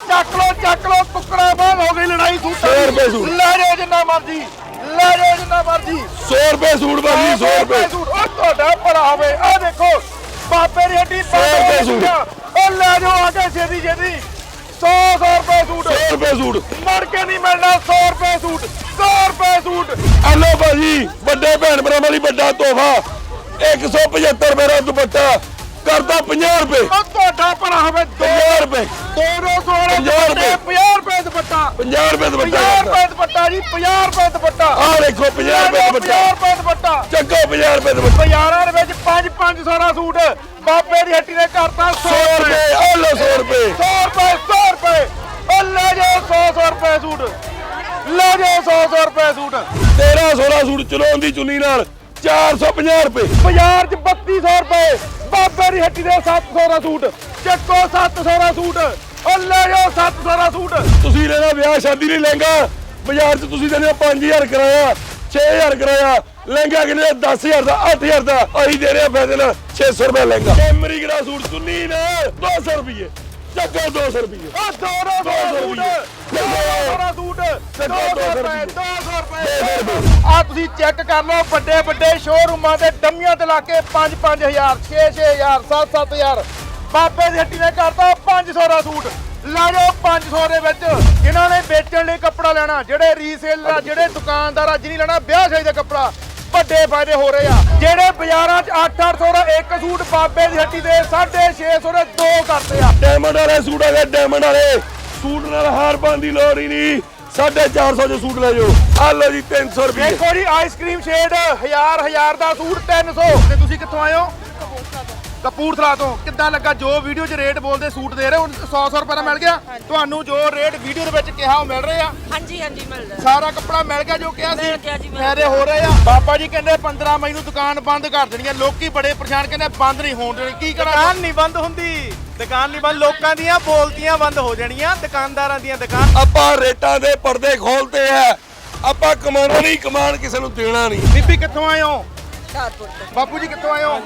ਚੱਕ ਲੋ ਚੱਕ ਲੋ ਟੁਕੜਾ ਬਾਲ ਹੋ ਗਈ ਲੜਾਈ ਸੂਟ ਰੁਪਏ ਸੂਟ। ਲੈ ਜਾਓ ਜਿੰਨਾ ਮਰਜ਼ੀ ਲੈ ਜਾਓ ਜਿੰਨਾ ਮਰਜ਼ੀ। 100 ਰੁਪਏ ਸੂਟ ਭਾਜੀ 100 ਰੁਪਏ। ਸੂਟ। ਉਹ ਤੁਹਾਡਾ ਭਲਾ ਹੋਵੇ। ਆ ਦੇਖੋ ਬਾਬੇ ਦੀ ਹੱਡੀ ਰੁਪਏ ਸੂਟ। ਉਹ ਲੈ ਜਾਓ ਆ ਕੇ ਛੇਤੀ ਛੇਤੀ। 100 100 ਰੁਪਏ ਸੂਟ। 100 ਰੁਪਏ ਸੂਟ। ਮੜ ਕੇ ਨਹੀਂ ਮਿਲਣਾ 100 ਰੁਪਏ ਸੂਟ। 100 ਰੁਪਏ ਸੂਟ। ਹਲੋ ਭਾਜੀ ਵੱਡੇ ਭੈਣ ਭਰਾਵਾਂ ਲਈ ਵੱਡਾ ਤੋਹਫਾ। 175 ਰੁਪਏ ਦਾ ਦੁਪੱਟਾ ਕਰਦਾ 50 ਰੁਪਏ। ਉਹ ਤੁਹਾਡਾ ਭਲਾ ਹੋਵੇ 50 ਰੁਪਏ। 200 ਪੰਜਾਹ ਰੁਪਏ। 50 ਰੁਪਏ ਦੁਪੱਟਾ। 50 ਰੁਪਏ 50 ਦੁਪੱਟਾ ਰੁਪਏ ਦੁਪੱਟਾ ਜੀ 50 ਰੁਪਏ ਦੁਪੱਟਾ। ਆਹ ਦੇਖੋ 50 ਰੁਪਏ 50 ਦੁਪੱਟਾ। ਰੁਪਏ ਦੁਪੱਟਾ। ਚੱਕੋ 50 ਰੁਪਏ ਦੁਪੱਟਾ। ਬਾਜ਼ਾਰਾਂ ਦੇ ਵਿੱਚ 5 500 ਦਾ ਸੂਟ ਬਾਬੇ ਦੀ ਹੱਟੀ ਨੇ ਕਰਤਾ 100 100 ਰੁਪਏ। ਆਹ ਲਓ 100 ਰੁਪਏ। 100 ਰੁਪਏ 100 ਰੁਪਏ। ਉਹ ਲੈ ਜਾਓ 100 100 ਰੁਪਏ ਸੂਟ। ਲੈ ਜਾਓ 100 100 ਰੁਪਏ ਸੂਟ। 13 16 ਸੂਟ ਚਲਾਉਣ ਦੀ ਚੁੰਨੀ ਨਾਲ 450 ਰੁਪਏ। ਬਾਜ਼ਾਰ 'ਚ 3200 ਰੁਪਏ। ਬਾਬੇ ਦੀ ਹੱਟੀ ਦੇ 700 ਦਾ ਸੂਟ ਚੱਕੋ 700 ਦਾ ਸੂਟ ਉਹ ਲੈ ਜਾਓ 700 ਦਾ ਸੂਟ। ਤੁਸੀਂ ਲੈਣਾ ਵਿਆਹ ਸ਼ਾਦੀ ਲਈ ਲਹਿੰਗਾ ਬਾਜ਼ਾਰ 'ਚ ਤੁਸੀਂ ਹੋ 5000 ਕਰਾਇਆ 6000 ਕਰਾਇਆ ਲਹਿੰਗਾ ਕਿੰਨੇ ਦਾ? 10000 ਦਾ 8000 ਦਾ ਅਸੀਂ ਦੇ ਰਹੇ ਨਾਲ 600 ਰੁਪਏ ਲਹਿੰਗਾ। ਕੈਮਰੀ ਗਰਾ ਸੂਟ ਚੁੰਨੀ ਨਾਲ 200 ਰੁਪਏ ਚੱਕੋ 200 ਰੁਪਏ ਉਹ 200 ਦਾ ਸੂਟ 200 ਦਾ ਸੂਟ 200 ਰੁਪਏ 200 ਰੁਪਏ ਆ ਤੁਸੀਂ ਚੈੱਕ ਕਰ ਲਓ, ਵੱਡੇ ਵੱਡੇ ਸ਼ੋਰੂਮਾਂ ਦੇ ਡੰਮੀਆਂ ਤੇ ਲਾ ਕੇ 5 5000 6 6000 7 7000 ਬਾਬੇ ਦੀ ਹੱਟੀ ਨੇ ਕਰਤਾ 500 ਦਾ ਸੂਟ। ਲੈ ਜਾਓ 500 ਦੇ ਵਿੱਚ। ਜਿਨ੍ਹਾਂ ਨੇ ਵੇਚਣ ਲਈ ਕੱਪੜਾ ਲੈਣਾ। ਜਿਹੜੇ ਰੀਸੇਲਰ ਜਿਹੜੇ ਦੁਕਾਨਦਾਰ ਅੱਜ ਨਹੀਂ ਲੈਣਾ, ਵਿਆਹ ਸ਼ਾਦੀ ਦਾ ਕੱਪੜਾ। ਵੱਡੇ ਫਾਇਦੇ ਹੋ ਰਹੇ ਆ। ਜਿਹੜੇ ਬਾਜ਼ਾਰਾਂ 'ਚ 8-800 ਦਾ ਇੱਕ ਸੂਟ ਬਾਬੇ ਦੀ ਹੱਟੀ ਦੇ 650 ਦੇ ਦੋ ਕਰਦੇ ਆ। ਡਾਇਮੰਡ ਵਾਲੇ ਸੂਟ ਆ ਗਏ ਡਾਇਮੰਡ ਵਾਲੇ। ਸੂਟ ਨਾਲ ਹਾਰ ਪਾਉਣ ਦੀ ਲੋੜ ਹੀ ਨਹੀਂ। 450 ਦੇ ਸੂਟ ਲੈ ਜਾਓ। ਆ ਲਓ ਜੀ 300 ਰੁਪਏ ਦੇਖੋ ਜੀ ਆਈਸਕ੍ਰੀਮ ਸ਼ੇਡ ਹਜ਼ਾਰ ਹਜ਼ਾਰ ਦਾ ਸੂਟ 300 ਤੇ ਤੁਸੀਂ ਕਿੱਥੋਂ ਆਏ ਹੋ? ਕਪੂਰਥਲਾ ਤੋਂ। ਕਿੱਦਾਂ ਲੱਗਾ? ਜੋ ਵੀਡੀਓ 'ਚ ਰੇਟ ਬੋਲਦੇ ਸੂਟ ਦੇ ਰਹੇ ਹੁਣ 100 100 ਰੁਪਏ ਦਾ ਮਿਲ ਗਿਆ। ਤੁਹਾਨੂੰ ਜੋ ਰੇਟ ਵੀਡੀਓ ਦੇ ਵਿੱਚ ਕਿਹਾ ਉਹ ਮਿਲ ਰਹੇ ਆ। ਹਾਂਜੀ ਹਾਂਜੀ ਮਿਲਦਾ ਸਾਰਾ ਕੱਪੜਾ ਮਿਲ ਗਿਆ ਜੋ ਕਿਹਾ ਮਿਲ ਗਿਆ ਜੀ, ਸੀ ਮਿਲ ਫਾਇਦੇ ਹੋ ਰਹੇ ਆ। ਬਾਬਾ ਜੀ ਕਹਿੰਦੇ 15 ਮਈ ਨੂੰ ਦੁਕਾਨ ਬੰਦ ਕਰ ਦੇਣੀ ਆ। ਲੋਕੀ ਬੜੇ ਪਰੇਸ਼ਾਨ ਕਹਿੰਦੇ ਬੰਦ ਨਹੀਂ ਹੋਣ ਦੇਣੀ। ਕੀ ਕਰਾਂ? ਦੁਕਾਨ ਨਹੀਂ ਬੰਦ ਹੁੰਦੀ। ਦੁਕਾਨ ਨਹੀਂ ਬੰਦ ਲੋਕਾਂ ਦੀਆਂ ਬੋਲਤੀਆਂ ਬੰਦ ਹੋ ਜਾਣੀਆਂ ਦੁਕਾਨਦਾਰਾਂ ਦੀਆਂ ਦੁਕਾਨ ਆਪਾਂ ਰੇਟਾਂ ਦੇ ਪਰਦੇ ਖੋਲਤੇ ਆ। ਆਪਾਂ ਕਮਾਉਣਾ ਨਹੀਂ ਕਮਾਨ ਕਿਸੇ ਨੂੰ ਦੇਣਾ ਨਹੀਂ। ਬੀਬੀ ਕਿੱਥੋਂ ਆਏ ਹੋ ਤੋਂ। ਬਾਪੂ ਜੀ ਕਿੱਥੋਂ ਆਏ ਹੋ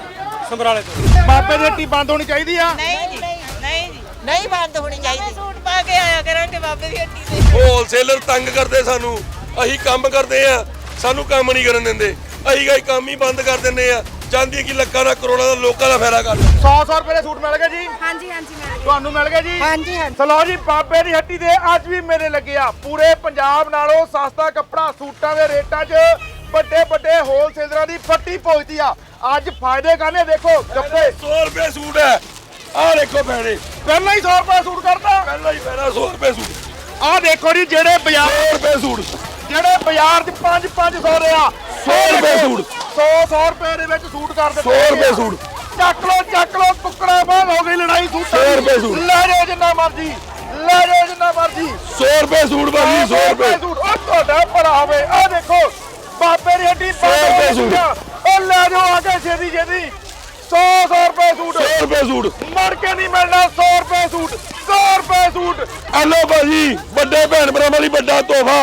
ਸਮਰਾਲੇ ਤੋਂ। ਬਾਬੇ ਦੀ ਹੱਟੀ ਬੰਦ ਹੋਣੀ ਚਾਹੀਦੀ ਆ? ਨਹੀਂ ਜੀ ਨਹੀਂ ਜੀ। ਨਹੀਂ ਬੰਦ ਹੋਣੀ ਚਾਹੀਦੀ। ਸੂਟ ਪਾ ਕੇ ਆਇਆ ਕਰਾਂਗੇ ਬਾਬੇ ਦੀ ਹੱਟੀ ਤੇ। ਹੋਲਸੇਲਰ ਤੰਗ ਕਰਦੇ ਸਾਨੂੰ। ਅਸੀਂ ਕੰਮ ਕਰਦੇ ਆ ਸਾਨੂੰ ਕੰਮ ਨਹੀਂ ਕਰਨ ਦਿੰਦੇ। ਅਸੀਂ ਗਾਈ ਕੰਮ ਹੀ ਬੰਦ ਕਰ ਦਿੰਦੇ ਆ। ਚਾਹੁੰਦੀ ਕਿ ਲੱਖਾਂ ਦਾ ਕਰੋੜਾਂ ਦਾ ਲੋਕਾਂ ਦਾ ਫਾਇਦਾ ਕਰ 100 100 ਰੁਪਏ ਦੇ ਸੂਟ ਮਿਲ ਗਏ ਜੀ? ਹਾਂਜੀ ਹਾਂਜੀ ਮਿਲ ਤੁਹਾਨੂੰ ਮਿਲ ਗਏ ਜੀ? ਹਾਂਜੀ ਹਾਂਜੀ। ਸਲੋ ਜੀ ਬਾਬੇ ਦੀ ਹੱਟੀ ਦੇ ਅੱਜ ਵੀ ਮੇਰੇ ਲੱਗੇ ਆ। ਪੂਰੇ ਪੰਜਾਬ ਨਾਲੋਂ ਸਸਤਾ ਕੱਪੜਾ ਸੂਟਾਂ ਦੇ ਰੇਟਾਂ 'ਚ ਵੱਡੇ ਵੱਡੇ ਹੋਲਸੇਲਰਾਂ ਦੀ ਫੱਟੀ ਪਹੁੰਚਦੀ ਆ। ਅੱਜ ਫਾਇਦੇ ਕਰਨੇ ਦੇਖੋ ਕੱਪੜੇ 100 ਰੁਪਏ ਸੂਟ ਹੈ। ਆਹ ਦੇਖੋ ਭੈਣੇ। ਪਹਿਲਾਂ ਹੀ 100 ਰੁਪਏ ਸੂਟ ਕਰਦਾ ਪਹਿਲਾਂ ਹੀ ਪਹਿਲਾਂ 100 ਰੁਪਏ ਸੂਟ। ਆਹ ਦੇਖੋ ਜੀ ਜਿਹੜੇ ਬਾਜ਼ਾਰ 100 ਰੁਪਏ ਸੂਟ। ਜਿਹੜੇ ਬਾਜ਼ਾਰ 'ਚ 5 500 ਦੇ ਆ। 100 ਰੁਪਏ ਸੂਟ। 100 100 ਰੁਪਏ ਦੇ ਵਿੱਚ ਸੂਟ ਕਰ ਦਿੱਤੇ 100 ਰੁਪਏ ਆ। ਸੂਟ। ਚੱਕ ਲੋ ਚੱਕ ਲੋ ਟੁਕੜਾ ਬਾਲ ਹੋ ਗਈ ਲੜਾਈ ਸੂਟਾਂ ਸੌ ਦੀ। ਰੁਪਏ ਸੂਟ। ਲੈ ਜਾਓ ਜਿੰਨਾ ਮਰਜ਼ੀ ਲੈ ਜਾਓ ਜਿੰਨਾ ਮਰਜ਼ੀ। 100 ਰੁਪਏ ਸੂਟ ਭਾਜੀ 100 ਰੁਪਏ। ਸੂਟ। ਉਹ ਤੁਹਾਡਾ ਭਲਾ ਹੋਵੇ ਆ ਦੇਖੋ ਬਾਬੇ ਦੀ ਹੱਡੀ ਸੌ ਰੁਪਏ ਸੂਟ। ਉਹ ਲੈ ਜਾਓ ਆ ਕੇ ਛੇਤੀ ਛੇਤੀ। 100 100 ਰੁਪਏ ਸੂਟ। 100 ਰੁਪਏ ਸੂਟ। ਮੜ ਕੇ ਨਹੀਂ ਮਿਲਣਾ 100 ਰੁਪਏ ਸੂਟ 100 ਰੁਪਏ ਸੂਟ। ਹਲੋ ਭਾਜੀ ਵੱਡੇ ਭੈਣ ਭਰਾਵਾਂ ਲਈ ਵੱਡਾ ਤੋਹਫਾ।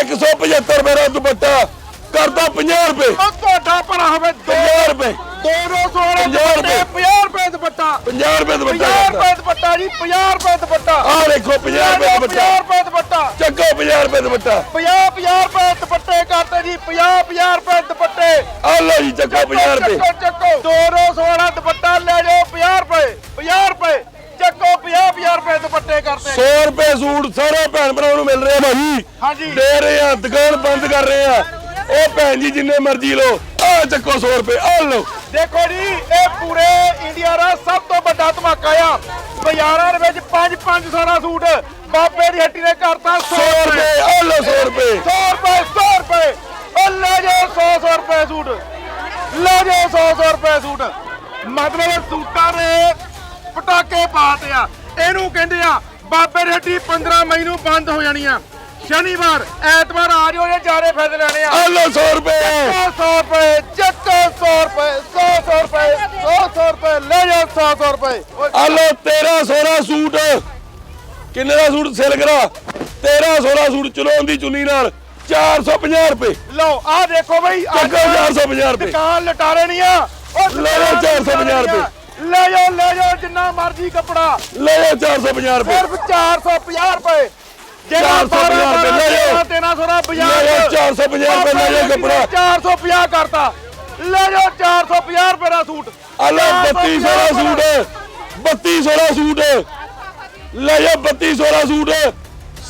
175 ਰੁਪਏ ਦਾ ਦੁਪੱਟਾ। ਕਰਦਾ 50 ਰੁਪਏ। ਉਹ ਤੁਹਾਡਾ ਭਲਾ ਹੋਵੇ 50 ਰੁਪਏ। 216 ਪੰਜਾਹ ਰੁਪਏ। 50 ਰੁਪਏ ਦੁਪੱਟਾ। 50 ਰੁਪਏ ਦੁਪੱਟਾ 50 ਕਰਦਾ। ਰੁਪਏ ਦੁਪੱਟਾ ਜੀ 50 ਰੁਪਏ ਦੁਪੱਟਾ। ਆਹ ਦੇਖੋ 50 ਰੁਪਏ 50 ਦੁਪੱਟਾ। ਰੁਪਏ ਦੁਪੱਟਾ। ਚੱਕੋ 50 ਰੁਪਏ ਦੁਪੱਟਾ। 50 50 ਰੁਪਏ ਦੁਪੱਟੇ ਕਰਤੇ ਜੀ 50 50 ਰੁਪਏ ਦੁਪੱਟੇ। ਆ ਲਓ ਜੀ ਚੱਕੋ 50 ਰੁਪਏ। ਚੱਕੋ ਚੱਕੋ। 216 ਦੁਪੱਟਾ ਲੈ ਜਾਓ 50 ਰੁਪਏ 50 ਰੁਪਏ। ਚੱਕੋ 50 50 ਰੁਪਏ ਦੁਪੱਟੇ ਕਰਤੇ। 100 ਰੁਪਏ ਸੂਟ ਸਾਰੇ ਭੈਣ ਭਰਾਵਾਂ ਨੂੰ ਮਿਲ ਰਿਹਾ ਭਾਜੀ। ਹਾਂਜੀ। ਦੇ ਰਹੇ ਆ ਦੁਕਾਨ ਬੰਦ ਕਰ ਰਹੇ ਆ। ਉਹ ਭੈਣ ਜੀ ਜਿੰਨੇ ਮਰਜ਼ੀ ਲਓ ਆ ਚੱਕੋ 100 ਰੁਪਏ ਆ ਲਓ। ਦੇਖੋ ਜੀ ਇਹ ਪੂਰੇ ਇੰਡੀਆ ਦਾ ਸਭ ਤੋਂ ਵੱਡਾ ਧਮਾਕਾ ਆ। ਬਾਜ਼ਾਰਾਂ ਦੇ ਵਿੱਚ 5 500 ਦਾ ਸੂਟ ਬਾਬੇ ਦੀ ਹੱਟੀ ਨੇ ਕਰਤਾ 100 100 ਰੁਪਏ ਆ ਲਓ 100 ਰੁਪਏ। 100 ਰੁਪਏ 100 ਰੁਪਏ। ਉਹ ਲੈ ਜਾਓ 100 100 ਰੁਪਏ ਸੂਟ। ਲੈ ਜਾਓ 100 100 ਰੁਪਏ ਸੂਟ। ਮਤਲਬ ਸੂਟਾਂ ਦੇ ਪਟਾਕੇ ਪਾਤੇ ਆ। ਇਹਨੂੰ ਕਹਿੰਦੇ ਆ ਬਾਬੇ ਦੀ ਹੱਟੀ 15 ਮਈ ਨੂੰ ਬੰਦ ਹੋ ਜਾਣੀ ਆ। ਸ਼ਨੀਵਾਰ ਐਤਵਾਰ ਆ ਜਾਓ ਇਹ ਜਾਰੇ ਫਾਇਦੇ ਲੈਣੇ ਆ। ਆ ਲਓ 100 ਰੁਪਏ 100 ਰੁਪਏ ਚੱਕੋ 100 ਰੁਪਏ 100 100 ਰੁਪਏ 100 100 ਰੁਪਏ ਲੈ ਜਾਓ 100 100 ਰੁਪਏ। ਆ ਲਓ 1300 ਦਾ ਸੂਟ। ਕਿੰਨੇ ਦਾ ਸੂਟ ਸੇਲ ਕਰਾ? 1300 ਦਾ ਸੂਟ ਚਲਾਉਣ ਦੀ ਚੁੰਨੀ ਨਾਲ 450 ਰੁਪਏ। ਲਓ ਆਹ ਦੇਖੋ ਬਈ ਚੱਕੋ 450 ਰੁਪਏ। ਦੁਕਾਨ ਲਟਾਰੇ ਨਹੀਂ ਆ। ਲੈ ਲਓ 450 ਰੁਪਏ। ਲੈ ਜਾਓ ਲੈ ਜਾਓ ਜਿੰਨਾ ਮਰਜ਼ੀ ਕੱਪੜਾ। ਲੈ ਜਾਓ 450 ਰੁਪਏ। ਸਿਰਫ 450 ਰੁਪਏ। ਜਿਹੜਾ 450 ਰੁਪਏ ਲੈ ਜਾਓ। 1300 ਦਾ ਲੈ ਜਾਓ 450 ਰੁਪਏ ਲੈ ਜਾਓ ਕੱਪੜਾ 450 ਕਰਤਾ। ਲੈ ਜਾਓ 450 ਰੁਪਏ ਦਾ ਸੂਟ। ਆ ਲੈ 3200 ਦਾ ਸੂਟ। 3200 ਦਾ ਸੂਟ। ਲੈ ਜਾ 3200 ਦਾ ਸੂਟ।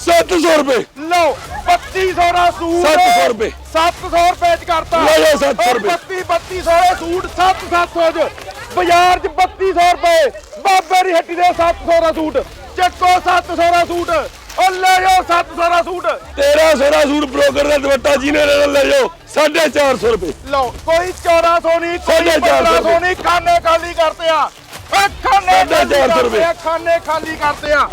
700 ਰੁਪਏ। ਲਓ 3200 ਦਾ ਸੂਟ। 700 ਰੁਪਏ। 700 ਰੁਪਏ ਚ ਕਰਤਾ। ਲੈ ਜਾਓ 700 ਰੁਪਏ। 32 3200 ਦੇ ਸੂਟ 7 700 ਚ ਬਾਜ਼ਾਰ ਚ 3200 ਰੁਪਏ। ਬਾਬੇ ਦੀ ਹੱਟੀ ਦੇ 700 ਦਾ ਸੂਟ। ਚੱਕੋ 700 ਦਾ ਸੂਟ। ਉਹ ਲੈ ਜਾਓ 700 ਦਾ ਸੂਟ। 1300 ਦਾ ਸੂਟ ਬ੍ਰੋਕਰ ਦਾ ਦੁਪੱਟਾ ਜਿਹਨੇ ਲੈਣਾ ਲੈ ਜਾਓ 450 ਰੁਪਏ। ਲਓ ਕੋਈ 1400 ਨਹੀਂ ਕੋਈ ਸਾਢੇ ਚਾਰ ਸੌ 1500 ਨਹੀਂ ਖਾਨੇ ਖਾਲੀ ਕਰਤੇ ਆ। ਖਾਨੇ ਖਾਲੀ ਕਰਤੇ ਆ, ਖਾਨੇ ਖਾਲੀ ਕਰਤੇ ਆ।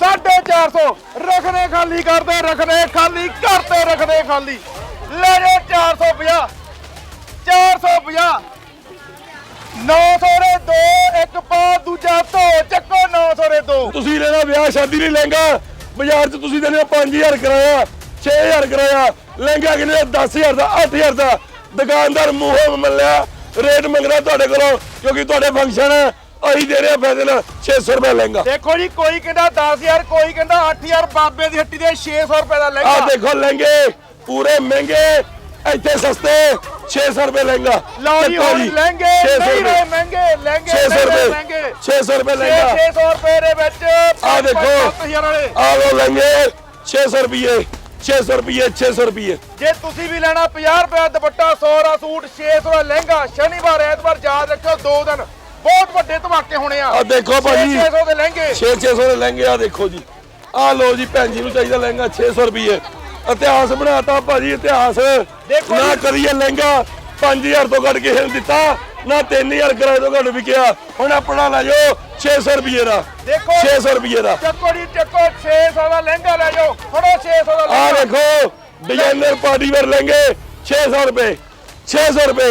450 ਰਖਨੇ ਖਾਲੀ ਕਰਦੇ ਰਖਨੇ ਖਾਲੀ ਕਰਤੇ ਰਖਨੇ ਖਾਲੀ। ਲੈ ਜਾਓ 450 450 900 ਦੇ ਦੋ ਇੱਕ ਪਾ ਦੂਜਾ ਧੋ ਚੱਕੋ 900 ਦੇ ਦੋ। ਤੁਸੀਂ ਲੈਣਾ ਵਿਆਹ ਸ਼ਾਦੀ ਲਈ ਲਹਿੰਗਾ। ਬਾਜ਼ਾਰ 'ਚ ਤੁਸੀਂ ਦਿੰਦੇ ਹੋ 5000 ਕਰਾਇਆ 6000 ਕਰਾਇਆ ਲਹਿੰਗਾ ਕਿੰਨੇ ਦਾ? 10000 ਦਾ 8000 ਦਾ। ਦੁਕਾਨਦਾਰ ਮੂੰਹੋਂ ਮੱਲਿਆ ਰੇਟ ਮੰਗਦਾ ਤੁਹਾਡੇ ਕੋਲੋਂ ਕਿਉਂਕਿ ਤੁਹਾਡੇ ਫੰਕਸ਼ਨ ਹੈ। ਅਸੀਂ ਦੇ ਰਹੇ ਨਾਲ 600 ਰੁਪਏ ਲਹਿੰਗਾ। ਦੇਖੋ ਜੀ ਕੋਈ ਕਹਿੰਦਾ 10000 ਕੋਈ ਕਹਿੰਦਾ 8000 ਬਾਬੇ ਦੀ ਹੱਟੀ ਦੇ 600 ਰੁਪਏ ਦਾ ਲਹਿੰਗਾ। ਦੇਖੋ ਲਹਿੰਗੇ ਪੂਰੇ ਮਹਿੰਗੇ ਇੱਥੇ ਸਸਤੇ 600 ਰੁਪਏ ਲਹਿੰਗਾ ਲਓ ਜੀ ਹੁਣ ਲਹਿੰਗੇ 600 ਨਹੀਂ ਰਹੇ ਰੁਪਏ ਮਹਿੰਗੇ ਲਹਿੰਗੇ 600 ਨਹੀਂ ਰਹੇ ਰੁਪਏ ਮਹਿੰਗੇ 600 ਰੁਪਏ ਲਹਿੰਗਾ 600 ਰੁਪਏ ਦੇ ਵਿੱਚ ਆਹ ਦੇਖੋ। 5000 ਵਾਲੇ ਆ ਲੋ ਲਹਿੰਗੇ 600 ਰੁਪਏ 600 ਰੁਪਏ 600 ਰੁਪਏ ਜੇ ਤੁਸੀਂ ਵੀ ਲੈਣਾ 50 ਰੁਪਏ ਦੁਪੱਟਾ 100 ਦਾ ਸੂਟ 600 ਦਾ ਲਹਿੰਗਾ ਸ਼ਨੀਵਾਰ ਐਤਵਾਰ ਯਾਦ ਰੱਖਿਓ ਦੋ ਦਿਨ ਬਹੁਤ ਵੱਡੇ ਧਮਾਕੇ ਹੋਣੇ ਆ ਆ ਦੇਖੋ ਭਾਜੀ 600 ਦੇ ਲਹਿੰਗੇ 6-600 ਦੇ ਲਹਿੰਗੇ ਆ ਦੇਖੋ ਜੀ ਆ ਲੋ ਜੀ ਭੈਣ ਜੀ ਨੂੰ ਚਾਹੀਦਾ ਲਹਿੰਗਾ 600 ਰੁਪਏ ਇਤਿਹਾਸ ਬਣਾਤਾ ਭਾਜੀ ਇਤਿਹਾਸ। ਨਾ। ਕਰੀਏ ਲਹਿੰਗਾ 5000 ਤੋਂ ਘੱਟ ਕਿਸੇ ਨੂੰ ਦਿੱਤਾ ਨਾ 3000 ਕਿਰਾਏ ਤੋਂ ਘੱਟ ਵਿਕਿਆ। ਹੁਣ ਆਪਣਾ ਲੈ ਜਾਓ 600 ਰੁਪਏ ਦਾ। ਦੇਖੋ। 600 ਰੁਪਏ ਦਾ। ਚੱਕੋ ਜੀ ਚੱਕੋ 600 ਦਾ ਲਹਿੰਗਾ ਲੈ ਜਾਓ। ਫੜੋ 600 ਦਾ ਆ ਦੇਖੋ ਡਿਜ਼ਾਈਨਰ ਪਾਰਟੀ ਵੇਅਰ ਲਹਿੰਗੇ 600 ਰੁਪਏ 600 ਰੁਪਏ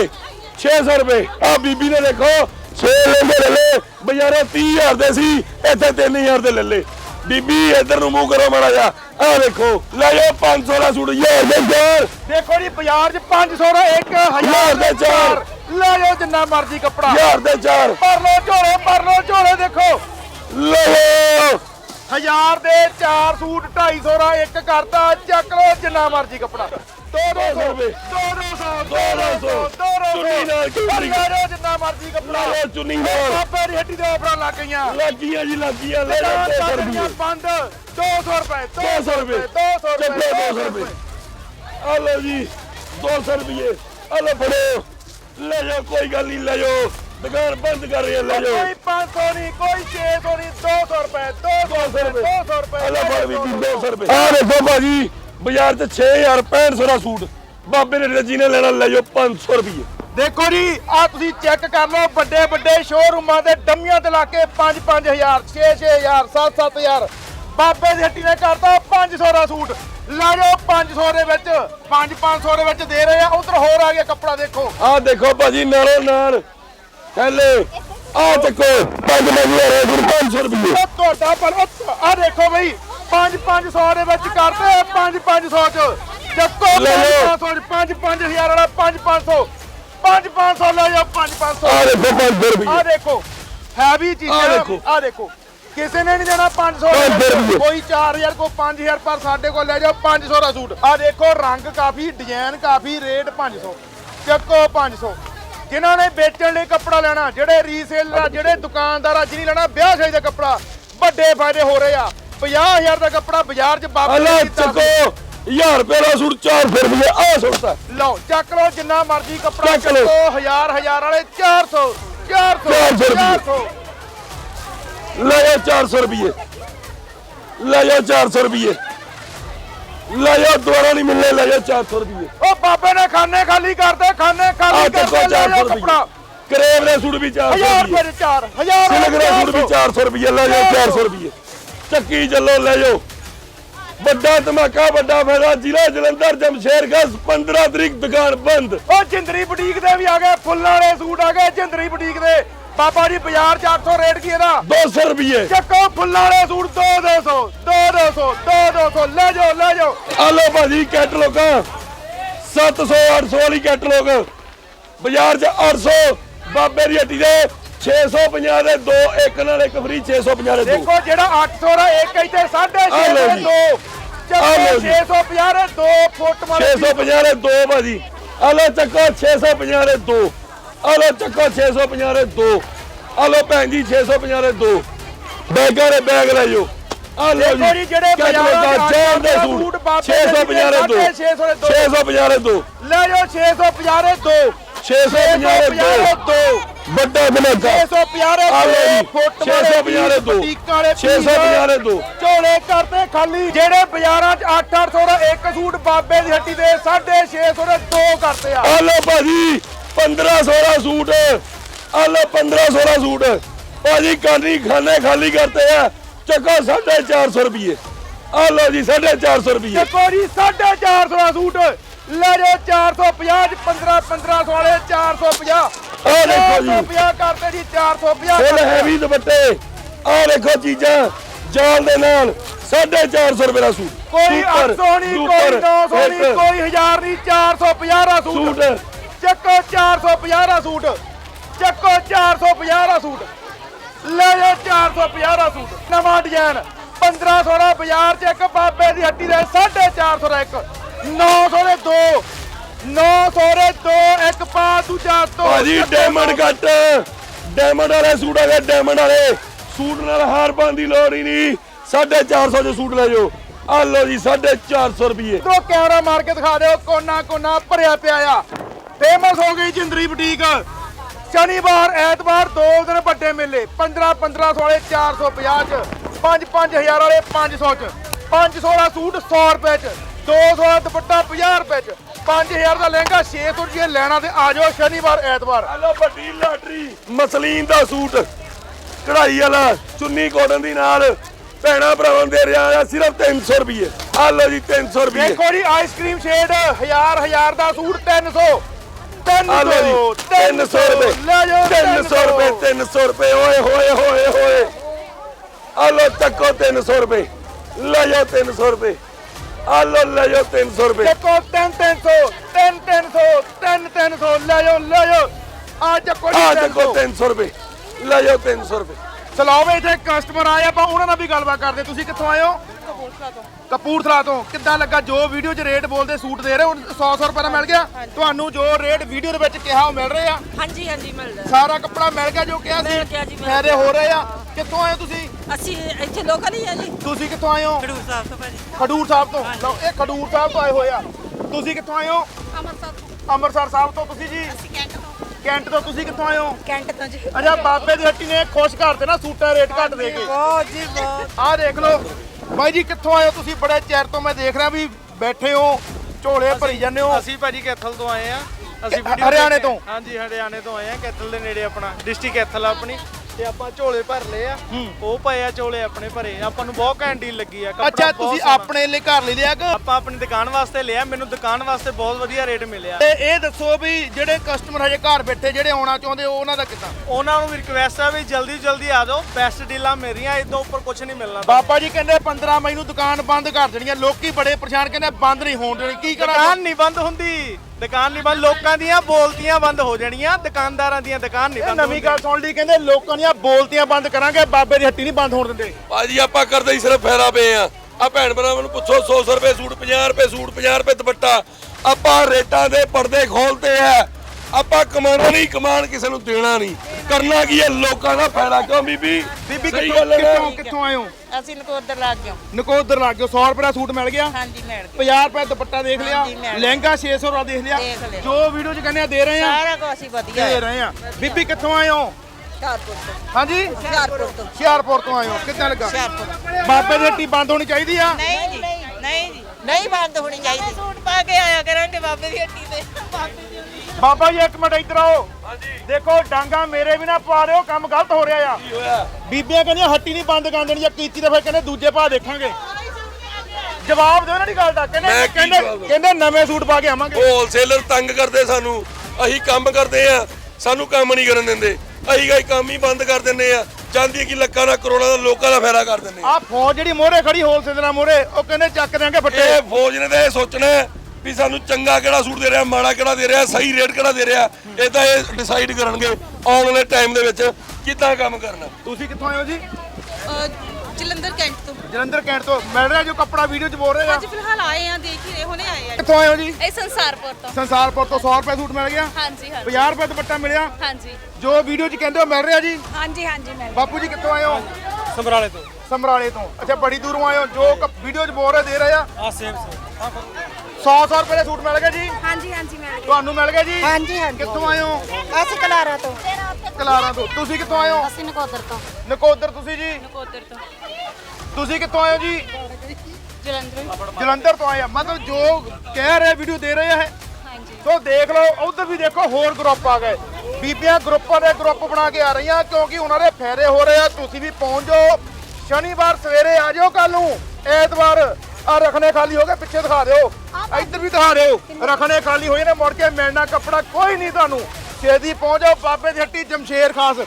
600 ਰੁਪਏ। ਆ ਬੀਬੀ ਨੇ ਦੇਖੋ 6 ਲਹਿੰਗੇ ਲੈ ਲੈ ਬਾਜ਼ਾਰੋਂ 30000 ਦੇ ਸੀ ਇੱਥੇ 3000 ਦੇ ਲੈ ਲੈ ਬੀਬੀ ਇੱਧਰ ਨੂੰ ਮੂੰਹ ਕਰੋ ਮਾੜਾ ਜਾ ਆ ਦੇਖੋ ਲੈ ਜਾਓ 500 ਦਾ ਸੂਟ। ਯਾਰ ਦੇ ਯਾਰ ਦੇਖੋ ਜੀ ਬਾਜ਼ਾਰ 'ਚ 500 ਦਾ 1000 ਹਜ਼ਾਰ ਦੇ ਚਾਰ। ਲੈ ਜਾਓ ਜਿੰਨਾ ਮਰਜ਼ੀ ਕੱਪੜਾ। ਯਾਰ ਦੇ ਚਾਰ। ਭਰ ਲੋ ਝੋਲੇ ਭਰ ਲੋ ਝੋਲੇ ਦੇਖੋ। ਲੈ ਲਓ ਹਜ਼ਾਰ ਦੇ 4 ਸੂਟ 250 ਦਾ ਇੱਕ ਕਰਤਾ। ਚੱਕ ਲੋ ਜਿੰਨਾ ਮਰਜ਼ੀ ਕੱਪੜਾ। 200 ਰੁਪਏ। 200 200 ਚੁੰਨੀ ਨਾਲ ਚੁੰਨੀ। ਲੈ ਜਾਓ ਜਿੰਨਾ ਮਰਜ਼ੀ ਕੱਪੜਾ ਲੈ ਲਓ ਚੁੰਨੀ ਨਾਲ। ਬਾਬੇ ਦੀ ਹੱਟੀ ਦੇ ਆਫਰਾਂ ਲੱਗ ਗਈਆਂ ਲੱਗੀਆਂ ਜੀ ਲੱਗੀਆਂ ਲੈ ਜਾਓ 200 ਰੁਪਏ ਬੰਦ 200 ਰੁਪਏ 200 ਰੁਪਏ 200 ਚੱਕੋ ਰੁਪਏ 200 ਰੁਪਏ ਆ ਲਓ ਜੀ 200 ਰੁਪਏ ਆ ਲਓ ਫੜੋ ਲੈ ਜਾਓ ਕੋਈ ਗੱਲ ਨਹੀਂ ਲੈ ਜਾਓ ਦੁਕਾਨ ਬੰਦ ਕਰ ਰਹੇ ਲੈ ਜਾਓ ਕੋਈ 500 ਨਹੀਂ ਕੋਈ 600 ਨਹੀਂ 200 ਰੁਪਏ 200 ਰੁਪਏ 200 ਰੁਪਏ ਆ ਲਓ ਫੜ ਵੀ 200 ਰੁਪਏ ਆ ਦੇਖੋ ਭਾਜੀ ਬਾਜ਼ਾਰ 'ਚ 6000 6500 ਦਾ ਸੂਟ। ਬਾਬੇ ਨੇ ਜੀ ਨੇ ਲੈਣਾ ਲੈ ਜਾਓ 500 ਰੁਪਏ ਦੇਖੋ ਜੀ ਆ ਤੁਸੀਂ ਚੈੱਕ ਕਰ ਲਓ ਵੱਡੇ ਵੱਡੇ ਸ਼ੋਰੂਮਾਂ ਦੇ ਡੰਮੀਆਂ ਤੇ ਲਾ ਕੇ 5 5000 6 6000 7 7000 ਬਾਬੇ ਦੀ ਹੱਟੀ ਨੇ ਕਰਤਾ 500 ਦਾ ਸੂਟ। ਲੈ ਜਾਓ 500 ਦੇ ਵਿੱਚ 5 500 ਦੇ ਵਿੱਚ ਦੇ ਰਹੇ ਆ। ਉਧਰ ਹੋਰ ਆ ਗਿਆ ਕੱਪੜਾ ਦੇਖੋ। ਆ ਦੇਖੋ ਭਾਜੀ ਨਾਲੋਂ ਨਾਲ। ਥੈਲੇ ਆ ਦੇਖੋ 5 ਮਹੀਨੇ ਰੇਟ 500 ਰੁਪਏ ਤੁਹਾਡਾ ਪਰ ਆ ਦੇਖੋ ਬਈ 5 500 ਦੇ ਵਿੱਚ ਕਰਤੇ 5 500 ਚ। ਚੱਕੋ ਲੈ ਲਓ। 500 5 5000 ਵਾਲਾ 5 500 5 500 ਲੈ ਜਾਓ 5 500 ਆ ਦੇਖੋ 500 ਰੁਪਏ। ਆ ਦੇਖੋ ਹੈਵੀ ਚੀਜ਼ਾਂ ਦੇਖੋ। ਆ ਦੇਖੋ। ਕਿਸੇ ਨੇ ਨਹੀਂ ਦੇਣਾ 500 ਪੰਜ ਸੌ ਰੁਪਏ। ਕੋਈ 4000 ਕੋ 5000 ਪਰ ਸਾਡੇ ਕੋਲ ਲੈ ਜਾਓ 500 ਦਾ ਸੂਟ। ਆ ਦੇਖੋ ਰੰਗ ਕਾਫੀ ਡਿਜ਼ਾਈਨ ਕਾਫੀ ਰੇਟ 500 ਚੱਕੋ 500 ਜਿਨ੍ਹਾਂ ਨੇ ਵੇਚਣ ਲਈ ਕੱਪੜਾ ਲੈਣਾ ਜਿਹੜੇ ਰੀਸੇਲਰ ਜਿਹੜੇ ਦੁਕਾਨਦਾਰ ਆ ਜਿਹਨੇ ਲੈਣਾ ਵਿਆਹ ਸ਼ਾਦੀ ਦਾ ਕੱਪੜਾ ਵੱਡੇ ਫਾਇਦੇ ਹੋ ਰਹੇ ਆ। 50000 ਦਾ ਕੱਪੜਾ ਬਾਜ਼ਾਰ 'ਚ ਬਾਬਾ ਅੱਲਾ। ਚੱਕੋ 1000 ਰੁਪਏ ਦਾ ਸੂਟ 400 ਰੁਪਏ ਆ ਸੁੱਟਦਾ ਲਓ ਚੱਕ ਲਓ ਜਿੰਨਾ ਮਰਜ਼ੀ ਕੱਪੜਾ ਚੱਕ ਲਓ। ਚੱਕੋ ਹਜ਼ਾਰ ਹਜ਼ਾਰ ਵਾਲੇ 400 400 400 ਰੁਪਏ। 400 ਲੈ ਜਾਓ 400 ਰੁਪਏ ਲੈ ਜਾਓ 400 ਰੁਪਏ ਲੈ ਜਾਓ ਦੁਬਾਰਾ ਨਹੀਂ ਮਿਲਣੇ ਲੈ ਜਾਓ 400 ਰੁਪਏ ਉਹ ਬਾਬੇ ਨੇ ਖਾਨੇ ਖਾਲੀ ਕਰਦੇ ਖਾਨੇ ਖਾਲੀ ਕਰਦੇ ਲੈ 400 ਜਾਓ ਰੁਪਏ ਕੱਪੜਾ। ਕਰੇਬ ਦੇ ਸੂਟ ਵੀ 400 ਹਜ਼ਾਰ ਰੁਪਏ ਰੁਪਏ ਦੇ ਚਾਰ ਹਜ਼ਾਰ ਸਿਲਕ ਦੇ ਸੂਟ ਵੀ 400 ਰੁਪਏ ਲੈ ਜਾਓ 400 ਰੁਪਏ ਚੱਕੀ ਚੱਲੋ ਲੈ ਜਾਓ। ਵੱਡਾ ਧਮਾਕਾ ਵੱਡਾ ਫਾਇਦਾ ਜ਼ਿਲ੍ਹਾ ਜਲੰਧਰ ਜਮਸ਼ੇਰ ਗੰਜ 15 ਤਰੀਕ ਦੁਕਾਨ ਬੰਦ। ਉਹ ਜਿੰਦਰੀ ਬੁਟੀਕ ਦੇ ਵੀ ਆ ਗਏ ਫੁੱਲਾਂ ਵਾਲੇ ਸੂਟ ਆ ਗਏ ਜਿੰਦਰੀ ਬੁਟੀਕ ਦੇ। ਬਾਬਾ ਜੀ ਬਾਜ਼ਾਰ 'ਚ 800 ਰੇਟ ਕੀ ਇਹਦਾ? 200 ਰੁਪਏ ਚੱਕੋ ਫੁੱਲਾਂ ਵਾਲੇ ਸੂਟ 2 200 2 200 2 200 ਲੈ ਜਾਓ ਲੈ ਜਾਓ। ਆ ਲੋ ਭਾਜੀ ਕੈਟਲੌਗਾਂ। 700 800 ਵਾਲੀ ਕੈਟਲੌਗ। ਬਾਜ਼ਾਰ 'ਚ 800 ਬਾਬੇ ਦੀ ਹੱਟੀ ਦੇ 650 ਦੇ ਦੋ ਇੱਕ ਨਾਲ ਇੱਕ ਫ੍ਰੀ 650 ਦੇ ਦੋ ਦੇਖੋ ਜਿਹੜਾ 800 ਦਾ ਇੱਕ ਇੱਥੇ 650 ਆਹ ਲਓ ਦੇ ਜੀ। ਦੋ ਆਹ ਲਓ ਚੱਕੋ ਜੀ। 650 ਦੇ ਦੋ ਫੁੱਟ ਵਾਲੇ 650 ਦੇ ਦੋ ਭਾਜੀ ਆ ਲੋ ਚੱਕੋ 650 ਦੇ ਦੋ ਆ ਲੋ ਚੱਕੋ 650 ਦੇ ਦੋ ਆ ਲੋ ਭੈਣ ਜੀ 650 ਦੇ ਦੋ ਬੈਗਾਂ ਦੇ ਬੈਗ ਲੈ ਜਾਓ ਆ ਲੋ ਦੇਖੋ ਜੀ ਜਿਹੜੇ ਬਾਜ਼ਾਰਾਂ ਦਾ ਚ ਜਾਨ ਦੇ ਸੂਟ ਸੂਟ ਬਾਬੇ ਦੇ 650 ਦੇ ਦੋ 650 ਦੇ ਦੋ। 650 ਦੇ ਦੋ ਲੈ ਜਾਓ 650 ਦੇ ਦੋ 650 ਦੇ ਦੋ ਦੋ ਵੱਡਾ ਬਨੇਗਾ 650 ਦੇ ਫੁੱਟ 650 ਦੇ ਦੋ। ਬੁਟੀਕਾਂ ਵਾਲੇ 650 ਦੇ ਦੋ। ਝੋਲੇ ਕਰਦੇ ਖਾਲੀ ਜਿਹੜੇ ਬਾਜ਼ਾਰਾਂ 'ਚ 8-800 ਦਾ ਇੱਕ ਸੂਟ ਬਾਬੇ ਦੀ ਹੱਟੀ ਦੇ 650 ਦੇ ਦੋ ਕਰਤੇ ਆ। ਆ ਲੋ ਭਾਜੀ 1500 ਦਾ ਸੂਟ। ਆ ਲੋ 1500 ਦਾ ਸੂਟ। ਭਾਜੀ ਕਾਨੀ ਖਾਨੇ ਖਾਲੀ ਕਰਤੇ ਆ। ਚੱਕੋ 450 ਰੁਪਏ ਆ ਲੋ ਜੀ 450 ਰੁਪਏ ਦੇਖੋ ਜੀ 450 ਦਾ ਸੂਟ। ਲੈ ਜਾਓ 450 ਚ 15 1500 ਵਾਲੇ 450 ਆ ਦੇਖੋ ਜੀ 450 ਕਰਤੇ ਜੀ 450 ਫੁੱਲ ਹੈਵੀ ਦੁਪੱਟੇ ਆ ਦੇਖੋ ਚੀਜ਼ਾਂ ਜਾਲ ਦੇ ਨਾਲ 450 ਰੁਪਏ ਦਾ ਸੂਟ ਕੋਈ ਸੁਪਰ, 800 ਨਹੀਂ ਕੋਈ ਸੁਪਰ, 900 ਨਹੀਂ ਕੋਈ 1000 ਨਹੀਂ 450 ਦਾ ਸੂਟ ਚੱਕੋ 450 ਦਾ ਸੂਟ ਚੱਕੋ 450 ਦਾ ਸੂਟ ਲੈ ਜਾਓ 450 ਦਾ ਸੂਟ ਨਵਾਂ ਡਿਜ਼ਾਈਨ 1500 ਦਾ ਬਾਜ਼ਾਰ 'ਚ ਇੱਕ ਬਾਬੇ ਦੀ ਹੱਟੀ ਦੇ 450 ਦਾ ਇੱਕ 900 ਦੇ ਦੋ। 900 ਦੇ ਦੋ ਇੱਕ ਪਾ ਦੂਜਾ ਤੋਂ ਭਾਜੀ ਡਾਇਮੰਡ ਕੱਟ। ਡਾਇਮੰਡ ਵਾਲੇ ਸੂਟ ਆ ਗਏ ਡਾਇਮੰਡ ਵਾਲੇ। ਸੂਟ ਨਾਲ ਹਾਰ ਪਾਉਣ ਦੀ ਲੋੜ ਹੀ ਨਹੀਂ। 450 ਦੇ ਸੂਟ ਲੈ ਜਾਓ। ਆ ਲਓ ਜੀ 450 ਰੁਪਏ ਇਧਰੋਂ ਕੈਮਰਾ ਮਾਰ ਕੇ ਦਿਖਾ ਦਿਓ ਕੋਨਾ ਕੋਨਾ ਭਰਿਆ ਪਿਆ ਆ। ਫੇਮਸ ਹੋ ਗਈ ਜਿੰਦਰੀ ਬੁਟੀਕ। ਸ਼ਨੀਵਾਰ ਐਤਵਾਰ ਦੋ ਦਿਨ ਵੱਡੇ ਮੇਲੇ। 15 1500 ਵਾਲੇ 450 ਚ। 5 5000 ਵਾਲੇ 500 ਚ। 500 ਦਾ ਸੂਟ 100 ਰੁਪਏ ਚ। 200 ਦਾ ਦੁਪੱਟਾ 50 ਰੁਪਏ ਚ। 5000 ਦਾ ਲਹਿੰਗਾ 600 ਰੁਪਏ ਲੈਣਾ ਤੇ ਆ ਜਾਓ ਸ਼ਨੀਵਾਰ ਐਤਵਾਰ। ਲਓ ਵੱਡੀ ਲਾਟਰੀ ਮਸਲੀਨ ਦਾ ਸੂਟ। ਕਢਾਈ ਵਾਲਾ ਚੁੰਨੀ ਕੋਟਨ ਦੀ ਨਾਲ ਭੈਣਾ ਭਰਾਵਾਂ ਦੇ ਰਿਹਾ ਆ ਸਿਰਫ 300 ਰੁਪਏ। ਆ ਲਓ ਜੀ 300 ਰੁਪਏ। ਦੇਖੋ ਜੀ ਆਈਸਕ੍ਰੀਮ ਸ਼ੇਡ 1000 1000 ਦਾ ਸੂਟ 300 ਆ ਲਓ ਜੀ 300 ਰੁਪਏ। ਲੈ ਜਾਓ 300 ਰੁਪਏ 300 ਰੁਪਏ। ਓਏ ਹੋਏ ਹੋਏ ਹੋਏ। ਆ ਲਓ ਚੱਕੋ 300 ਰੁਪਏ। ਲੈ ਜਾਓ 300 ਰੁਪਏ। ਆ ਲਓ ਲੈ ਜਾਓ 300 ਰੁਪਏ ਦੇਖੋ 3 300 3 300 3 300 ਲੈ ਜਾਓ ਲੈ ਜਾਓ ਆ ਜੀ ਆ 300 ਚੱਕੋ 300 ਰੁਪਏ ਲੈ ਜਾਓ 300 ਰੁਪਏ ਸਲਾਵੇ ਇੱਥੇ ਕਸਟਮਰ ਆਏ ਆਪਾਂ ਉਹਨਾਂ ਨਾਲ ਵੀ ਗੱਲਬਾਤ ਕਰਦੇ ਤੁਸੀਂ ਕਿੱਥੋਂ ਆਏ ਹੋ ਕਪੂਰਥਲਾ ਤੋਂ ਕਿੱਦਾਂ ਲੱਗਾ ਜੋ ਵੀਡੀਓ 'ਚ ਰੇਟ ਬੋਲਦੇ ਸੂਟ ਦੇ ਰਹੇ 100 100 ਰੁਪਏ ਦਾ ਮਿਲ ਗਿਆ ਤੁਹਾਨੂੰ ਜੋ ਰੇਟ ਵੀਡੀਓ ਦੇ ਵਿੱਚ ਕਿਹਾ ਉਹ ਮਿਲ ਰਹੇ ਆ ਹਾਂਜੀ ਹਾਂਜੀ ਮਿਲਦਾ ਸਾਰਾ ਕੱਪੜਾ ਮਿਲ ਗਿਆ ਜੋ ਕਿਹਾ ਮਿਲ ਗਿਆ ਸੀ ਜੀ, ਮਿਲ ਫਾਇਦੇ ਹੋ ਰਹੇ ਆ ਕਿੱਥੋਂ ਆਏ ਹੋ ਤੁਸੀਂ ਅਸੀਂ ਇੱਥੇ ਲੋਕਲ ਹੀ ਆ ਜੀ। ਤੁਸੀਂ ਕਿੱਥੋਂ ਆਏ ਹੋ? ਖਡੂਰ ਸਾਹਿਬ ਤੋਂ ਭਾਜੀ। ਖਡੂਰ ਸਾਹਿਬ ਤੋਂ? ਲਓ ਇਹ ਖਡੂਰ ਸਾਹਿਬ ਤੋਂ ਆਏ ਹੋਏ ਆ। ਤੁਸੀਂ ਕਿੱਥੋਂ ਆਏ ਹੋ? ਅੰਮ੍ਰਿਤਸਰ ਤੋਂ। ਅੰਮ੍ਰਿਤਸਰ ਸਾਹਿਬ ਤੋਂ ਤੁਸੀਂ ਜੀ? ਅਸੀਂ ਕੈਂਟ ਤੋਂ। ਕੈਂਟ ਤੋਂ ਤੁਸੀਂ ਕਿੱਥੋਂ ਆਏ ਹੋ? ਕੈਂਟ ਤੋਂ ਜੀ। ਅਜਾ ਬਾਬੇ ਦੀ ਹੱਟੀ ਨੇ ਖੁਸ਼ ਕਰਤੇ ਨਾ ਸੂਟਾਂ ਦੇ ਰੇਟ ਘੱਟ ਦੇ ਕੇ। ਬਹੁਤ ਜੀ ਬਹੁਤ। ਆਹ ਦੇਖ ਲਓ। ਬਾਈ ਜੀ ਕਿੱਥੋਂ ਆਏ ਹੋ ਤੁਸੀਂ? ਬੜੇ ਚਿਰ ਤੋਂ ਮੈਂ ਦੇਖ ਰਿਹਾ ਵੀ ਬੈਠੇ ਹੋ ਝੋਲੇ ਭਰੀ ਜਾਂਦੇ ਹੋ। ਅਸੀਂ ਭਾਜੀ ਕੈਥਲ ਤੋਂ ਆਏ ਆ। ਅਸੀਂ ਵੀਡੀਓ ਹਰਿਆਣੇ ਤੋਂ? ਹਾਂਜੀ ਹਰਿਆਣੇ ਤੋਂ ਆਏ ਆ। ਕੈਥਲ ਦੇ ਨੇੜੇ ਆਪਣਾ ਡਿਸਟ੍ਰਿਕਟ ਕੈਥਲ ਆਪਣੀ। ਤੇ ਆਪਾਂ ਝੋਲੇ ਭਰ ਲਏ ਆ ਉਹ ਪਏ ਆ ਝੋਲੇ ਆਪਣੇ ਭਰੇ। ਆਪਾਂ ਨੂੰ ਬਹੁਤ ਘੈਂਟ ਡੀਲ ਲੱਗੀ ਆ। ਕੱਪੜਾ ਅੱਛਾ ਬਹੁਤ ਤੁਸੀਂ ਸੋਹਣਾ। ਆਪਣੇ ਲਈ ਘਰ ਲਈ ਲਿਆ ਕਿ ਆਪਾਂ ਆਪਣੀ ਦੁਕਾਨ ਵਾਸਤੇ ਲਿਆ। ਮੈਨੂੰ ਦੁਕਾਨ ਵਾਸਤੇ ਬਹੁਤ ਵਧੀਆ ਰੇਟ ਮਿਲਿਆ। ਤੇ ਇਹ ਦੱਸੋ ਵੀ ਜਿਹੜੇ ਕਸਟਮਰ ਹਜੇ ਘਰ ਬੈਠੇ ਜਿਹੜੇ ਆਉਣਾ ਚਾਹੁੰਦੇ ਉਹ ਉਹਨਾਂ ਦਾ ਕਿੱਦਾਂ? ਉਹਨਾਂ ਨੂੰ ਵੀ ਰਿਕਵੈਸਟ ਆ ਵੀ ਜਲਦੀ ਜਲਦੀ ਆ ਜਾਓ। ਬੈਸਟ ਡੀਲਾਂ ਮੇਰੀਆਂ ਇਦੋਂ ਉੱਪਰ ਕੁਝ ਨਹੀਂ ਮਿਲਣਾ ਬਾਬਾ ਜੀ ਕਹਿੰਦੇ 15 ਮਈ ਨੂੰ ਦੁਕਾਨ ਬੰਦ ਕਰ ਦੇਣੀ ਆ। ਲੋਕੀ ਬੜੇ ਪਰੇਸ਼ਾਨ ਕਹਿੰਦੇ ਬੰਦ ਨਹੀਂ ਹੋਣ ਦੇਣੀ। ਕੀ ਕਰਾਂ? ਦੁਕਾਨ ਨਹੀਂ ਬੰਦ ਹੁੰਦੀ। ਦੁਕਾਨ ਨਹੀਂ ਬੰਦ ਲੋਕਾਂ ਦੀਆਂ ਬੋਲਤੀਆਂ ਬੰਦ ਹੋ ਜਾਣੀਆਂ ਦੁਕਾਨਦਾਰਾਂ ਦੀਆਂ ਦੁਕਾਨ ਨਹੀਂ ਇਹ ਬੰਦ ਨਵੀਂ ਗੱਲ ਸੁਣ ਲਈ ਕਹਿੰਦੇ ਲੋਕਾਂ ਦੀਆਂ ਬੋਲਤੀਆਂ ਬੰਦ ਕਰਾਂਗੇ ਬਾਬੇ ਦੀ ਹੱਟੀ ਨਹੀਂ ਬੰਦ ਹੋਣ ਦਿੰਦੇ। ਭਾਜੀ ਆਪਾਂ ਕਰਦੇ ਹੀ ਸਿਰਫ ਫੈਰਾ ਪਏ ਆ। ਆ ਭੈਣ ਭਰਾਵਾਂ ਨੂੰ ਪੁੱਛੋ 100 100 ਰੁਪਏ ਸੂਟ 50 ਰੁਪਏ ਸੂਟ 50 ਰੁਪਏ ਦੁਪੱਟਾ। ਆਪਾਂ ਰੇਟਾਂ ਦੇ ਪਰਦੇ ਖੋਲਤੇ ਆ। ਆਪਾਂ ਕਮਾਉਣਾ ਨਹੀਂ ਕਮਾਣ ਕਿਸੇ ਨੂੰ ਦੇਣਾ ਨਹੀਂ। ਕਰਨਾ ਕੀ ਹੈ? ਲੋਕਾਂ ਦਾ ਫਾਇਦਾ ਕਿਉਂ ਬੀਬੀ? ਬੀਬੀ ਸਹੀ ਕਿੱਥੋਂ ਗੱਲ ਹੈ। ਨਾ? ਕਿੱਥੋਂ ਕਿੱਥੋਂ ਆਏ ਹੋ? ਅਸੀਂ ਨਕੋਦਰ ਲੱਗ ਗਏ ਨਕੋਦਰ ਲੱਗ ਗਿਆ 100 ਰੁਪਏ ਦਾ ਸੂਟ ਮਿਲ ਗਿਆ। ਹਾਂਜੀ ਮਿਲ ਗਏ 50 ਰੁਪਏ ਦੁਪੱਟਾ ਦੇਖ ਲਿਆ। ਹਾਂਜੀ, ਮੈਂ- ਲਹਿੰਗਾ 600 ਦਾ ਦੇਖ ਲਿਆ। ਦੇਖ ਲਿਆ। ਜੋ ਵੀਡੀਓ 'ਚ ਕਹਿੰਦੇ ਆ ਦੇ ਰਹੇ ਆ। ਸਾਰਾ ਕੁਝ ਅਸੀਂ ਵਧੀਆ ਦੇ ਰਹੇ ਆ। ਬੀਬੀ ਕਿੱਥੋਂ ਆਏ ਹੋ? ਹੁਸ਼ਿਆਰਪੁਰ ਤੋਂ। ਹਾਂਜੀ? ਹੁਸ਼ਿਆਰਪੁਰ ਤੋਂ। ਹੁਸ਼ਿਆਰਪੁਰ ਤੋਂ ਆਏ ਹੋ। ਕਿੱਦਾਂ ਲੱਗਾ? ਬਾਬੇ ਦੀ ਹੱਟੀ ਬੰਦ ਹੋਣੀ ਚਾਹੀਦੀ ਆ? ਨਹੀਂ ਜੀ ਨਹੀਂ ਜੀ। ਨਹੀਂ ਬੰਦ ਹੋਣੀ ਚਾਹੀਦੀ। ਸੂਟ ਪਾ ਕੇ ਆਇਆ ਕਰਾਂਗੇ ਬਾਬੇ ਦੀ ਹੱਟੀ ਤੇ। ਬਾਬੇ ਦੀ ਹੱਟੀ ਬਾਬਾ ਜੀ ਇੱਕ ਮਿੰਟ ਇੱਧਰ ਆਓ। ਦੇਖੋ ਡਾਂਗਾ ਮੇਰੇ ਵੀ ਨਾ ਪਾ ਦਿਓ ਕੰਮ ਗਲਤ ਹੋ ਰਿਹਾ ਆ। ਕੀ ਹੋਇਆ? ਬੀਬੀਆਂ ਕਹਿੰਦੀਆਂ ਹੱਟੀ ਨਹੀਂ ਬੰਦ ਕਰ ਦੇਣੀ ਜਾਂ ਕੀਤੀ ਤਾਂ ਫਿਰ ਕਹਿੰਦੇ ਦੂਜੇ ਭਾ ਦੇਖਾਂਗੇ। ਜਵਾਬ ਦਿਓ ਨਾ ਦੀ ਗੱਲ ਦਾ ਕਹਿੰਦੇ ਮੈਂ ਕੀ ਕਹਿੰਦੇ ਦਊਂ? ਕਹਿੰਦੇ ਨਵੇਂ ਸੂਟ ਪਾ ਕੇ ਆਵਾਂਗੇ। ਹੋਲਸੇਲਰ ਤੰਗ ਕਰਦੇ ਸਾਨੂੰ। ਅਸੀਂ ਕੰਮ ਕਰਦੇ ਆ ਸਾਨੂੰ ਕੰਮ ਨਹੀਂ ਕਰਨ ਦਿੰਦੇ। ਅਸੀਂ ਗਾਈ ਕੰਮ ਹੀ ਬੰਦ ਕਰ ਦਿੰਦੇ ਆ। ਚਾਹੁੰਦੀ ਕਿ ਲੱਖਾਂ ਦਾ ਕਰੋੜਾਂ ਦਾ ਲੋਕਾਂ ਦਾ ਫਾਇਦਾ ਕਰ ਦਿੰਦੇ ਆ। ਆ ਫੌਜ ਜਿਹੜੀ ਮੋਹਰੇ ਖੜੀ ਹੋਲਸੇਲਰਾਂ ਮੋਹਰੇ ਉਹ ਕਹਿੰਦੇ ਚੱਕ ਦਿਆਂਗੇ ਫੱਟੇ। ਇਹ ਫੌਜ ਨੇ ਤਾਂ ਇਹ ਸੋਚਣਾ ਹੈ। ਵੀ ਸਾਨੂੰ ਚੰਗਾ ਕਿਹੜਾ ਸੂਟ ਦੇ ਰਿਹਾ ਮਾੜਾ ਕਿਹੜਾ ਦੇ ਰਿਹਾ ਸਹੀ ਰੇਟ ਕਿਹੜਾ ਦੇ ਰਿਹਾ ਇਹ ਤਾਂ ਇਹ ਡਿਸਾਈਡ ਕਰਨਗੇ ਆਉਣ ਵਾਲੇ ਟਾਈਮ ਦੇ ਵਿੱਚ ਕਿੱਦਾਂ ਕੰਮ ਕਰਨਾ। ਤੁਸੀਂ ਕਿੱਥੋਂ ਆਏ ਹੋ ਜੀ? ਜਲੰਧਰ ਕੈਂਟ ਤੋਂ। ਜਲੰਧਰ ਕੈਂਟ ਤੋਂ। ਮਿਲ ਰਿਹਾ ਜੋ ਕੱਪੜਾ ਵੀਡੀਓ 'ਚ ਬੋਲ ਰਹੇ ਆ? ਅੱਜ ਫਿਲਹਾਲ ਆਏ ਆ ਦੇਖ ਹੀ ਰਹੇ ਹੁਣੇ ਆਏ ਆ ਕਿੱਥੋਂ ਆਏ ਹੋ ਜੀ? ਇਹ ਸੰਸਾਰਪੁਰ ਤੋਂ। ਸੰਸਾਰਪੁਰ ਤੋਂ 100 ਰੁਪਏ ਸੂਟ ਮਿਲ ਗਿਆ। ਹਾਂਜੀ ਹਾਂਜੀ। 50 ਰੁਪਏ ਦੁਪੱਟਾ ਮਿਲਿਆ। ਹਾਂਜੀ। ਜੋ ਵੀਡੀਓ 'ਚ ਕਹਿੰਦੇ ਹੋ ਮਿਲ ਰਿਹਾ ਜੀ? ਹਾਂਜੀ ਹਾਂਜੀ ਮੈਂ ਬਾਪੂ ਜੀ ਕਿੱਥੋਂ ਆਏ ਹੋ? ਸਮਰਾਲੇ ਤੋਂ। ਸਮਰਾਲੇ ਤੋਂ। ਅੱਛਾ ਬੜੀ ਦੂਰੋਂ ਆਏ ਹੋ। ਜੋ ਵੀਡੀਓ 'ਚ ਬੋਲ ਰਹੇ ਦੇ ਰਹੇ ਆ। ਆ ਸੇਮ ਸੇਮ 100 100 ਰੁਪਏ ਦੇ ਸੂਟ ਮਿਲ ਗਏ ਜੀ? ਹਾਂਜੀ ਹਾਂਜੀ ਮੈਂ ਤੁਹਾਨੂੰ ਮਿਲ ਗਏ ਜੀ? ਹਾਂਜੀ ਹਾਂਜੀ। ਕਿੱਥੋਂ ਆਏ ਹੋ ਅਸੀਂ ਕਲਾਰਾ ਤੋਂ। ਕਲਾਰਾਂ ਤੋਂ। ਤੁਸੀਂ ਕਿੱਥੋਂ ਆਏ ਹੋ ਅਸੀਂ ਨਕੋਦਰ ਤੋਂ। ਨਕੋਦਰ ਤੁਸੀਂ ਜੀ? ਕੋਦਰ ਤੋਂ। ਤੁਸੀਂ ਕਿੱਥੋਂ ਆਏ ਹੋ ਜੀ? ਜਲੰਧਰ। ਜਲੰਧਰ ਤੋਂ ਆਏ ਆ। ਮਤਲਬ ਜੋ ਕਹਿ ਰਹੇ ਵੀਡੀਓ ਦੇ ਰਹੇ ਆ ਇਹ। ਹਾਂਜੀ। ਦੇਖ ਲਓ ਉਧਰ ਵੀ ਦੇਖੋ ਹੋਰ ਗਰੁੱਪ ਆ ਗਏ। ਬੀਬੀਆਂ ਗਰੁੱਪਾਂ ਦੇ ਗਰੁੱਪ ਬਣਾ ਕੇ ਆ ਰਹੀਆਂ ਕਿਉਂਕਿ ਉਹਨਾਂ ਦੇ ਫਾਇਦੇ ਹੋ ਰਹੇ ਆ। ਤੁਸੀਂ ਵੀ ਪਹੁੰਚ ਜਾਓ। ਸ਼ਨੀਵਾਰ ਸਵੇਰੇ ਆ ਜਾਓ ਕੱਲ ਨੂੰ। ਐਤਵਾਰ ਆ ਰਖਣੇ ਖਾਲੀ ਹੋ ਗਏ ਪਿੱਛੇ ਦਿਖਾ ਦਿਓ। ਇੱਧਰ ਵੀ ਦਿਖਾ ਦਿਓ। ਰਖਣੇ ਖਾਲੀ ਹੋਏ ਨੇ ਮੁੜ ਕੇ ਮਿਲਣਾ ਕੱਪੜਾ ਕੋਈ ਨਹੀਂ ਤੁਹਾਨੂੰ। ਛੇਤੀ ਪਹੁੰਚ ਜਾਓ ਬਾਬੇ ਦੀ ਹੱਟੀ ਜਮਸ਼ੇਰ ਖਾਸ।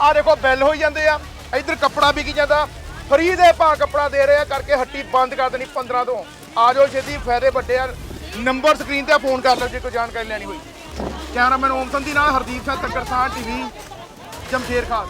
ਆ ਦੇਖੋ ਬਿੱਲ ਹੋਈ ਜਾਂਦੇ ਆ। ਇੱਧਰ ਕੱਪੜਾ ਵਿਕੀ ਜਾਂਦਾ। ਫਰੀ ਦੇ ਭਾਅ ਕੱਪੜਾ ਦੇ ਰਹੇ ਆ ਕਰਕੇ ਹੱਟੀ ਬੰਦ ਕਰ ਦੇਣੀ 15 ਤੋਂ। ਆ ਜਾਓ ਛੇਤੀ ਫਾਇਦੇ ਵੱਡੇ ਆ। ਨੰਬਰ ਸਕਰੀਨ ਤੇ ਫੋਨ ਕਰ ਲਓ ਜੇ ਕੋਈ ਜਾਣਕਾਰੀ ਲੈਣੀ ਹੋਈ। ਕੈਮਰਾਮੈਨ ਓਮ ਸੰਧੀ ਨਾਲ ਹਰਦੀਪ ਸਿੰਘ ਤੱਕਰ ਸਾਹ ਟੀਵੀ ਜਮਸ਼ੇਰ ਖਾਸ।